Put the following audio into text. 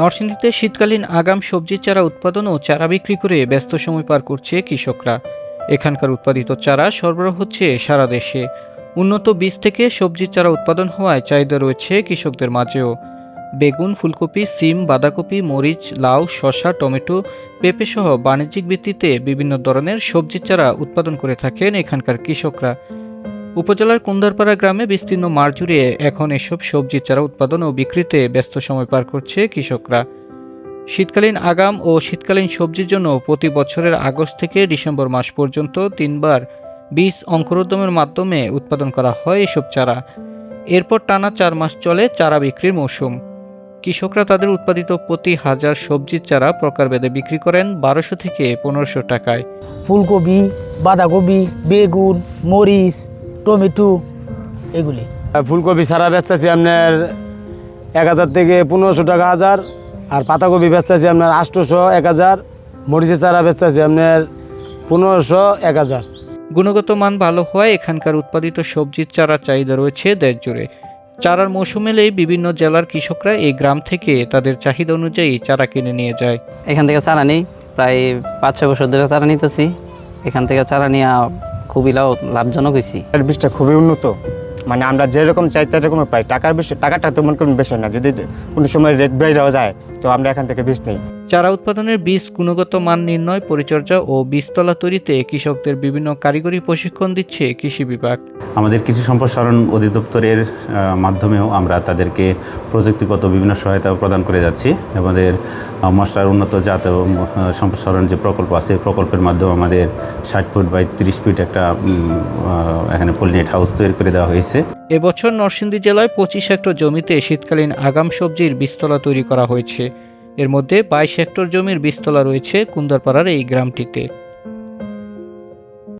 নরসিংদীতে শীতকালীন আগাম সবজির চারা উৎপাদন ও চারা বিক্রি করে ব্যস্ত সময় পার করছে কৃষকরা। এখানকার উৎপাদিত চারা সরবরাহ হচ্ছে সারা দেশে। উন্নত বীজ থেকে সবজির চারা উৎপাদন হওয়ায় চাহিদা রয়েছে কৃষকদের মাঝেও। বেগুন, ফুলকপি, সিম, বাঁধাকপি, মরিচ, লাউ, শসা, টমেটো, পেঁপে সহ বাণিজ্যিক ভিত্তিতে বিভিন্ন ধরনের সবজির চারা উৎপাদন করে থাকেন এখানকার কৃষকরা। উপজেলার কুন্দারপাড়া গ্রামে বিস্তীর্ণ মাঠ জুড়ে এখন এসব সবজির চারা উৎপাদন ও বিক্রিতে ব্যস্ত সময় পার করছে কৃষকরা। শীতকালীন আগাম ও শীতকালীন সবজির জন্য প্রতি বছরের আগস্ট থেকে ডিসেম্বর মাস পর্যন্ত তিনবার বীজ অঙ্কুরোদ্যমের মাধ্যমে উৎপাদন করা হয় এসব চারা। এরপর টানা চার মাস চলে চারা বিক্রির মৌসুম। কৃষকরা তাদের উৎপাদিত প্রতি হাজার সবজির চারা প্রকারভেদে বিক্রি করেন বারোশো থেকে পনেরোশো টাকায়। ফুলকপি, বাঁধাকপি, বেগুন, মরিচ টমেটো এগুলি। ফুলকপি সারা বেচতেছি আপনার এক হাজার থেকে পনেরোশো টাকা হাজার আর পাতাকপি বেচতেছি আপনার আটশোশো এক হাজার মরিচের চারা বেচতেছি আপনার পনেরোশো এক হাজার। গুণগত মান ভালো হওয়ায় এখানকার উৎপাদিত সবজির চারা চাহিদা রয়েছে দেশ জুড়ে। চারার মৌসুম এলেই বিভিন্ন জেলার কৃষকরা এই গ্রাম থেকে তাদের চাহিদা অনুযায়ী চারা কিনে নিয়ে যায়। এখান থেকে চারা নিই প্রায় পাঁচ ছয় বছর ধরে চারা নিতেছি। এখান থেকে চারা নেওয়া খুবই লাভ লাভজনক হয়েছি। এর বীজটা খুবই উন্নত। মানে আমরা যেরকম চাই সেরকম পাই। টাকার বিষয় টাকাটা তেমন কোনো বেশি না। যদি কোনো সময় রেট বেড়ে যায়, তো আমরা এখান থেকে বীজ নিই। চারা উৎপাদনের বীজ গুণগত মান নির্ণয় পরিচর্যা ও বীজতলা তৈরিতে কৃষকদের বিভিন্ন কারিগরি প্রশিক্ষণ দিচ্ছে কৃষি বিভাগ। আমাদের কৃষি সম্প্রসারণ অধিদপ্তরের মাধ্যমেও আমরা তাদেরকে প্রযুক্তিগত বিভিন্ন সহায়তা প্রদান করে যাচ্ছি। আমাদের মশলার উন্নত জাত সম্প্রসারণ যে প্রকল্প আছে প্রকল্পের মাধ্যমে আমাদের ষাট ফুট বাই তিরিশ ফিট একটা এখানে পলিনেট হাউস তৈরি করে দেওয়া হয়েছে। এবছর নরসিংদী জেলায় পঁচিশ হেক্টর জমিতে শীতকালীন আগাম সবজির বীজতলা তৈরি করা হয়েছে। এর মধ্যে বাইশ হেক্টর জমির বীজতলা রয়েছে কুন্দরপাড়ার এই গ্রামটিতে।